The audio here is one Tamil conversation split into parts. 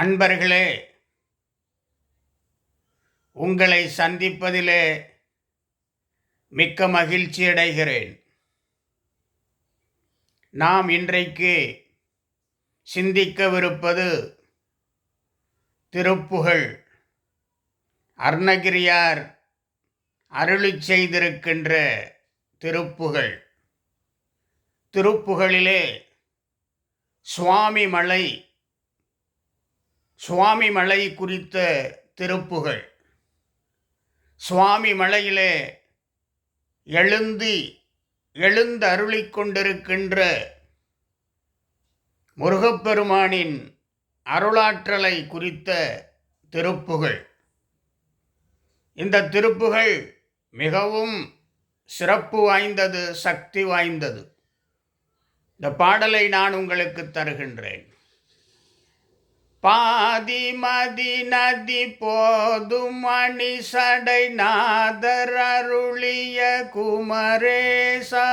அன்பர்களே உங்களை சந்திப்பதிலே மிக்க மகிழ்ச்சி அடைகிறேன். நாம் இன்றைக்கு சிந்திக்கவிருப்பது திருப்புகழ். அருணகிரியார் அருளி செய்திருக்கின்ற திருப்புகழ். திருப்புகழிலே சுவாமி மலை சுவாமி மலை குறித்த திருப்புகள். சுவாமி மலையிலே எழுந்தி எழுந்து அருளி கொண்டிருக்கின்ற முருகப்பெருமானின் அருளாற்றலை குறித்த திருப்புகள். இந்த திருப்புகள் மிகவும் சிறப்பு வாய்ந்தது சக்தி வாய்ந்தது. இந்த பாடலை நான் உங்களுக்கு தருகின்றேன். பாதி மதி நதி போதும் மணி சடை நாதர் அருளிய குமரேசா.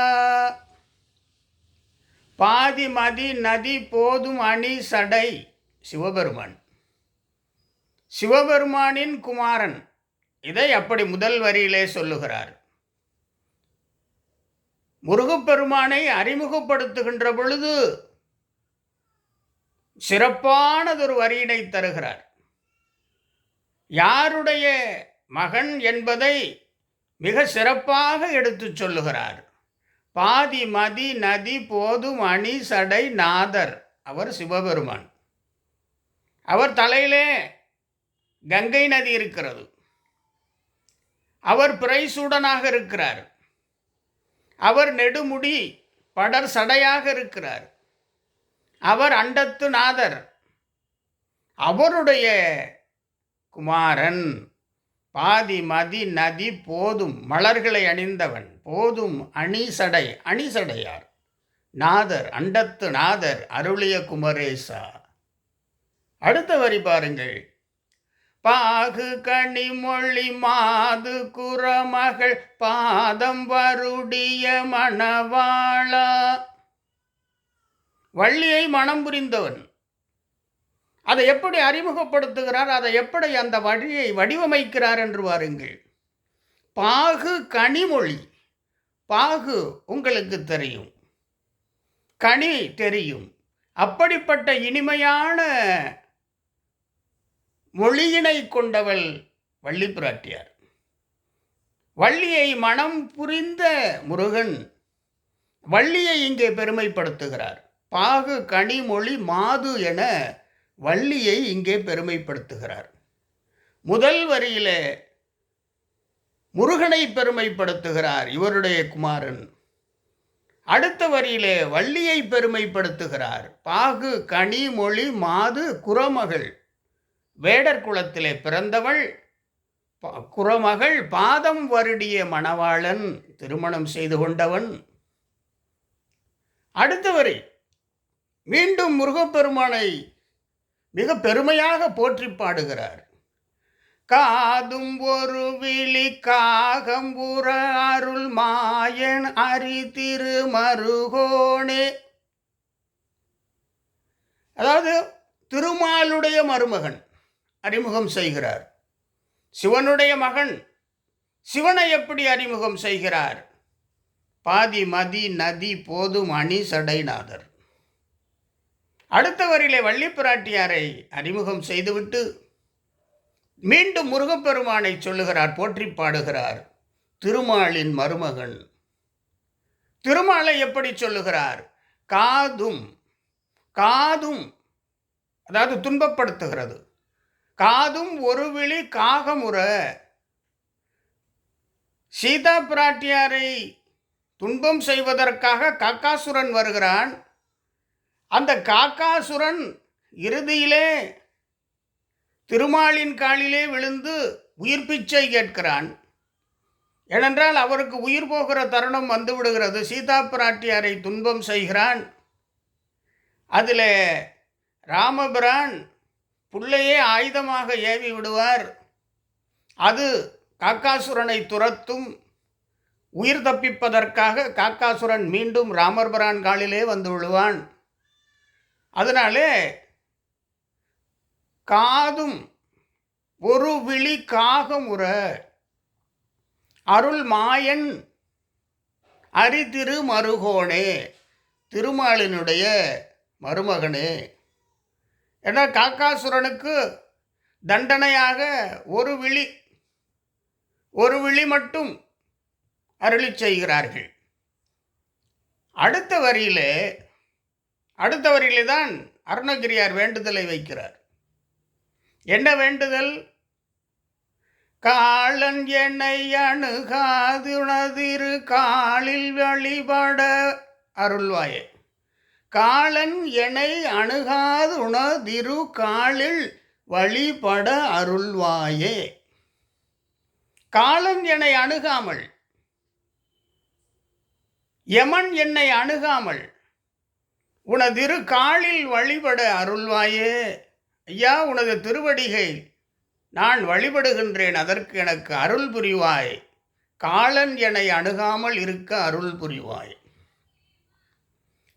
பாதி மதி நதி போதும் அணி சடை சிவபெருமான். சிவபெருமானின் குமாரன். இதை அப்படி முதல் வரியிலே சொல்லுகிறார். முருகப்பெருமானை அறிமுகப்படுத்துகின்ற பொழுது சிறப்பானதொரு வரியினை தருகிறார். யாருடைய மகன் என்பதை மிக சிறப்பாக எடுத்துச் சொல்லுகிறார். பாதி மதி நதி போதும் அணி சடை நாதர். அவர் சிவபெருமான். அவர் தலையிலே கங்கை நதி இருக்கிறது. அவர் பிரைசூடனாக இருக்கிறார். அவர் நெடுமுடி படர் சடையாக இருக்கிறார். அவர் அண்டத்து நாதர். அவருடைய குமாரன் பாதி மதி நதி போதும் மலர்களை அணிந்தவன். போதும் அணி சடை நாதர் அண்டத்து நாதர் அருளிய குமரேசா. அடுத்த வரி பாருங்கள். பாகு கனிமொழி மாது குரமகள் பாதம் வருடிய மணவாளா. வள்ளியை மனம் புரிந்தவன். அதை எப்படி அறிமுகப்படுத்துகிறார் அதை எப்படி அந்த வழியை வடிவமைக்கிறார் என்று பாருங்கள் பாகு கனிமொழி. பாகு உங்களுக்கு தெரியும். கனி தெரியும். அப்படிப்பட்ட இனிமையான மொழியினை கொண்டவள் வள்ளி பிராட்டியார். வள்ளியை மனம் புரிந்த முருகன் வள்ளியை இங்கே பெருமைப்படுத்துகிறார். பாகு கனிமொழி மாது என வள்ளியை இங்கே பெருமைப்படுத்துகிறார். முதல் வரியிலே முருகனை பெருமைப்படுத்துகிறார் இவருடைய குமாரன். அடுத்த வரியிலே வள்ளியை பெருமைப்படுத்துகிறார். பாகு கனிமொழி மாது குரமகள் வேடர் குலத்திலே பிறந்தவள் ப- குரமகள் பாதம் வருடிய மணவாளன் திருமணம் செய்து கொண்டவன். அடுத்த வரி மீண்டும் முருகப்பெருமானை மிக பெருமையாக போற்றி பாடுகிறார். காதும் ஒரு விழி காகம்புற அருள் மாயன் அரி திருமருகோணே அதாவது திருமாலுடைய மருமகன் அறிமுகம் செய்கிறார். சிவனுடைய மகன் சிவனை எப்படி அறிமுகம் செய்கிறார்? பாதி மதி நதி போதும் அணி சடைநாதர். அடுத்த வரியிலே வள்ளி பிராட்டியாரை அறிமுகம் செய்துவிட்டு மீண்டும் முருகப்பெருமானை சொல்லுகிறார் போற்றி பாடுகிறார். திருமாலின் மருமகன். திருமாலை எப்படி சொல்லுகிறார்? காதும் காதும் அதாவது துன்பப்படுத்துகிறது. காதும் ஒரு விழி காகமுற. சீதா பிராட்டியாரை துன்பம் செய்வதற்காக காக்காசுரன் வருகிறான். அந்த காக்காசுரன் இறுதியிலே திருமாலின் காலிலே விழுந்து உயிர் பிச்சை கேட்கிறான். ஏனென்றால் அவருக்கு உயிர் போகிற தருணம் வந்துவிடுகிறது சீதா பிராட்டியாரை துன்பம் செய்கிறான். அதில் ராமபிரான் புள்ளையே ஆயுதமாக ஏவி விடுவார். அது காக்காசுரனை துரத்தும் உயிர் தப்பிப்பதற்காக காக்காசுரன் மீண்டும் ராமர்பிரான் காலிலே வந்து விழுவான். அதனாலே காதும் ஒரு விழி காகமுற அருள் மாயன் அரிதிரு மருகோனே திருமாலினுடைய மருமகனே. ஏன்னா காக்காசுரனுக்கு தண்டனையாக ஒரு விழி ஒரு விழி மட்டும் அருளி செய்கிறார்கள். அடுத்த வரியிலே அடுத்த வரியிலே தான் அருணகிரியார் வேண்டுதலை வைக்கிறார். என்ன வேண்டுதல்? காலன் என்னை அணுகாது உனதிரு காலில் வழிபட அருள்வாயே. காலன் என்னை அணுகாது உணதிரு காலில் வழிபட அருள்வாயே. காலன் என்னை அணுகாமல் யமன் என்னை அணுகாமல் உனதிரு காலில் வழிபட அருள்வாயே. ஐயா உனது திருவடிகை நான் வழிபடுகின்றேன் அதற்கு எனக்கு அருள் புரிவாய். காலன் என்னை அணுகாமல் இருக்க அருள் புரிவாய்.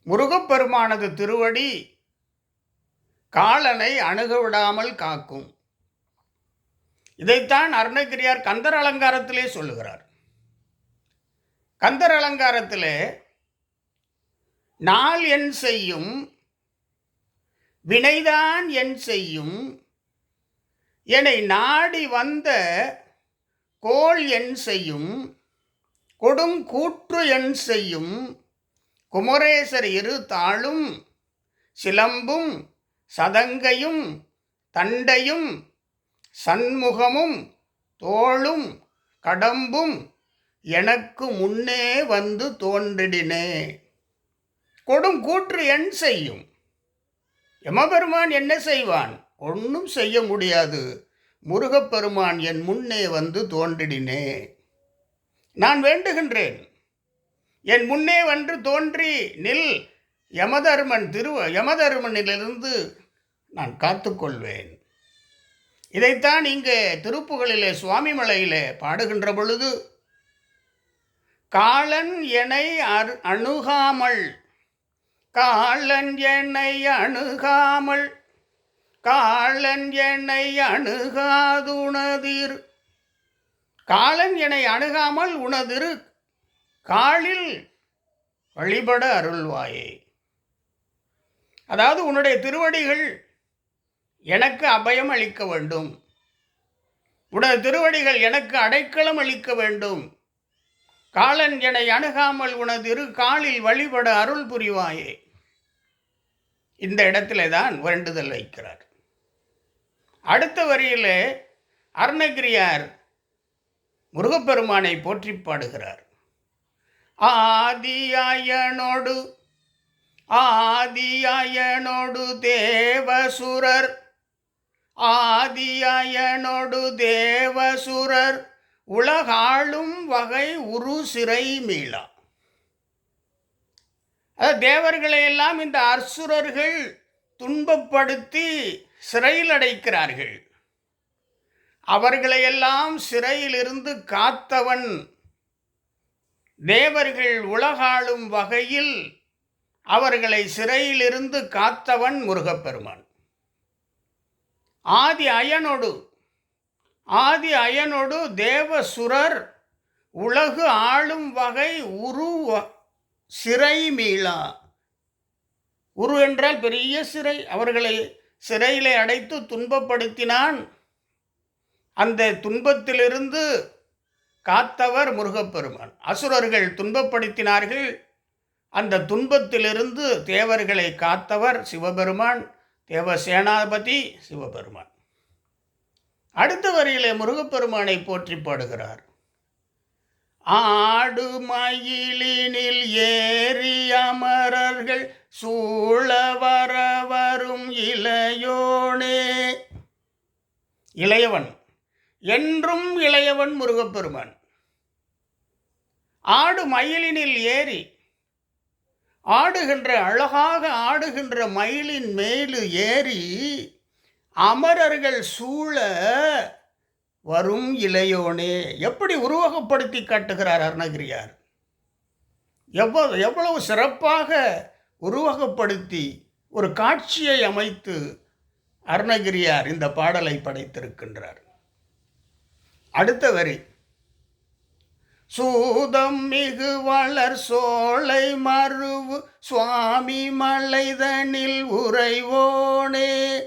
முருகப்பெருமானது திருவடி காலனை அணுக விடாமல் காக்கும். இதைத்தான் அருணகிரியார் கந்தர் அலங்காரத்திலே சொல்லுகிறார். கந்தர் அலங்காரத்திலே நாள் என் செய்யும் வினைதான் என் செய்யும் என்னை நாடி வந்த கோள் என் செய்யும் கொடுங்கூற்று என் செய்யும் குமரேசர் இரு தாளும் சிலம்பும் சதங்கையும் தண்டையும் சண்முகமும் தோளும் கடம்பும் எனக்கு முன்னே வந்து தோன்றிடினே. கொடும் கூற்று என் செய்யும். யமபெருமான் என்ன செய்வான்? ஒன்றும் செய்ய முடியாது. முருகப்பெருமான் என் முன்னே வந்து தோன்றிடினே. நான் வேண்டுகின்றேன். என் முன்னே வந்து தோன்றி நில். யமதர்மன் திருவ யமதர்மனிலிருந்து நான் காத்துக்கொள்வேன். இதைத்தான் இங்கே திருப்புகளிலே சுவாமிமலையிலே பாடுகின்ற பொழுது காலன் எனை அணுகாமல் காலன் என்னை அணுகாமல் காலன் என்னை அணுகாதுணதிர். காலன் என்னை அணுகாமல் உனதிரு காலில் வழிபட அருள்வாயே. அதாவது உன்னுடைய திருவடிகள் எனக்கு அபயம் அளிக்க வேண்டும். உனது திருவடிகள் எனக்கு அடைக்கலம் அளிக்க வேண்டும். காலன் என்னை அணுகாமல் உனது இரு காலில் வழிபட அருள் புரிவாயே. இந்த இடத்துல தான் வேண்டுதல் வைக்கிறார். அடுத்த வரியில் அருணகிரியார் முருகப்பெருமானை போற்றி பாடுகிறார். ஆதியாயனோடு ஆதியாயனோடு தேவசுரர் ஆதியாயனோடு தேவசுரர் உலகாளும் வகை உரு சிறை மீளா. அதாவது தேவர்களையெல்லாம் இந்த அர்சுரர்கள் துன்பப்படுத்தி சிறையில் அடைக்கிறார்கள். அவர்களையெல்லாம் சிறையிலிருந்து காத்தவன். தேவர்கள் உலகாளும் வகையில் அவர்களை சிறையிலிருந்து காத்தவன் முருகப்பெருமான். ஆதி அயனோடு ஆதி அயனொடு தேவசுரர் உலகு ஆளும் வகை உரு சிறை மீளா. உரு என்றால் பெரிய சிறை. அவர்களை சிறையிலே அடைத்து துன்பப்படுத்தினான். அந்த துன்பத்திலிருந்து காத்தவர் முருகப்பெருமான். அசுரர்கள் துன்பப்படுத்தினார்கள். அந்த துன்பத்திலிருந்து தேவர்களை காத்தவர் சிவபெருமான் தேவசேனாபதி சிவபெருமான். அடுத்த வரியிலே முருகப்பெருமானை போற்றி பாடுகிறார். ஆடு மயிலினில் ஏறி அமரர்கள் சூழ வர வரும் இளையோனே. இளையவன் என்றும் இளையவன் முருகப்பெருமான். ஆடு மயிலினில் ஏறி ஆடுகின்ற அழகாக ஆடுகின்ற மயிலின் மேலு ஏறி அமரர்கள் சூழ வரும் இளையோனே எப்படி உருவகப்படுத்தி காட்டுகிறார் அருணகிரியார்? எவ்வளவு எவ்வளவு சிறப்பாக உருவகப்படுத்தி ஒரு காட்சியை அமைத்து அருணகிரியார் இந்த பாடலை படைத்திருக்கின்றார். அடுத்த வரி. சூதம் மிகு வளர் சோலை மருவு சுவாமி மலைதனில் உறைவோனே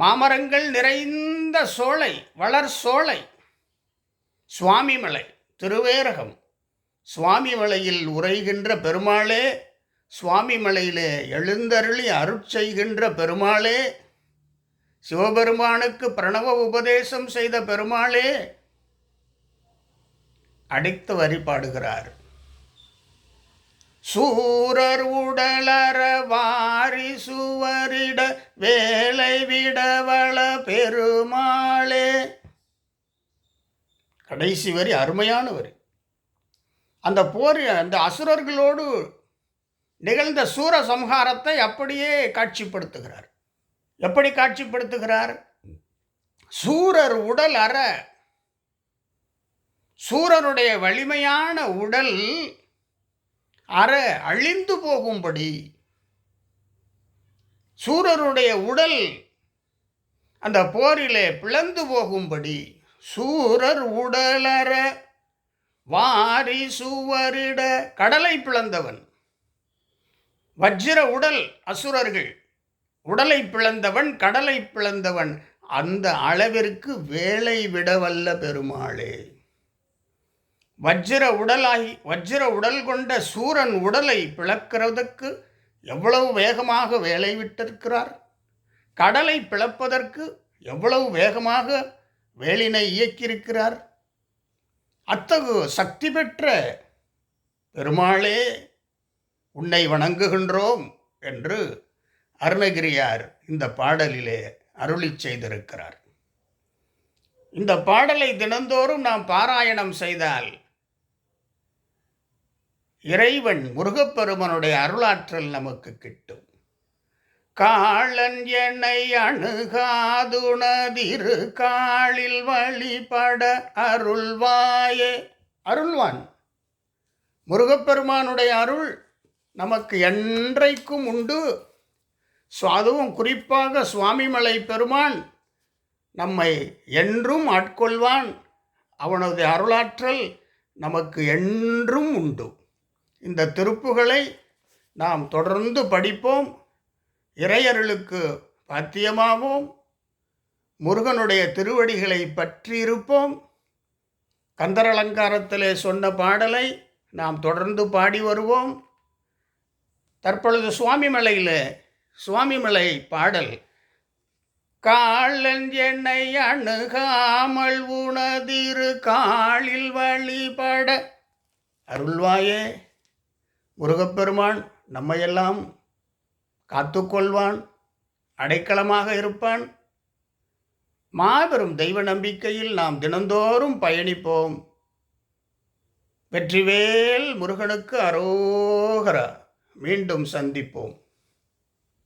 மாமரங்கள் நிறைந்த சோலை வளர் சோலை சுவாமிமலை திருவேரகம். சுவாமிமலையில் உரைகின்ற பெருமாளே சுவாமிமலையிலே எழுந்தருளி அருட்செய்கின்ற பெருமாளே சிவபெருமானுக்கு பிரணவ உபதேசம் செய்த பெருமாளே அடித்து வரி பாடுகிறார் சூரர் உடலற வாரி சுவரிட வேலை விடவள பெருமாளே. கடைசி வரி அருமையான வரி அந்த போர் அந்த அசுரர்களோடு நிகழ்ந்த சூர சம்ஹாரத்தை அப்படியே காட்சிப்படுத்துகிறார். எப்படி காட்சிப்படுத்துகிறார்? சூரர் உடல் அற சூரருடைய வலிமையான உடல் அற அழிந்து போகும்படி சூரருடைய உடல் அந்த போரிலே பிளந்து போகும்படி சூரர் உடலற வாரி சுவரிட கடலை பிளந்தவன். வஜ்ர உடல் அசுரர்கள் உடலை பிளந்தவன் கடலை பிளந்தவன். அந்த அளவிற்கு வேலை விடவல்ல பெருமாளே. வஜ்ர உடலாகி வஜ்ர உடல் கொண்ட சூரன் உடலை பிளக்கிறதுக்கு எவ்வளவு வேகமாக வேலை விட்டிருக்கிறார்? கடலை பிளப்பதற்கு எவ்வளவு வேகமாக வேலினை இயக்கியிருக்கிறார்? அத்தகு சக்தி பெற்ற பெருமாளே உன்னை வணங்குகின்றோம் என்று அருணகிரியார் இந்த பாடலிலே அருளி செய்திருக்கிறார். இந்த பாடலை தினந்தோறும் நாம் பாராயணம் செய்தால் இறைவன் முருகப்பெருமனுடைய அருளாற்றல் நமக்கு கிட்டும். காளன் என்னை அணுகாதுணதிரு காளில் வழிபட அருள்வாயே. அருள்வான். முருகப்பெருமானுடைய அருள் நமக்கு என்றைக்கும் உண்டு. ஸோ அதுவும் குறிப்பாக சுவாமிமலை பெருமான் நம்மை என்றும் ஆட்கொள்வான். அவனது அருளாற்றல் நமக்கு என்றும் உண்டு. இந்த திருப்புகளை நாம் தொடர்ந்து படிப்போம். இறையருளுக்கு பாத்தியமாவோம். முருகனுடைய திருவடிகளை பற்றியிருப்போம். கந்தர் அலங்காரத்திலே சொன்ன பாடலை நாம் தொடர்ந்து பாடி வருவோம். தற்பொழுது சுவாமிமலையில் சுவாமிமலை பாடல். காலன் என்னை அணுகாமல் உணதிரு காலில் வழிபட. அருள்வாயே. முருகப்பெருமான் நம்மையெல்லாம் காத்துக்கொள்வான் அடைக்கலமாக இருப்பான். மாபெரும் தெய்வ நம்பிக்கையில் நாம் தினந்தோறும் பயணிப்போம். வெற்றிவேல் முருகனுக்கு அரோகரா மீண்டும் சந்திப்போம்.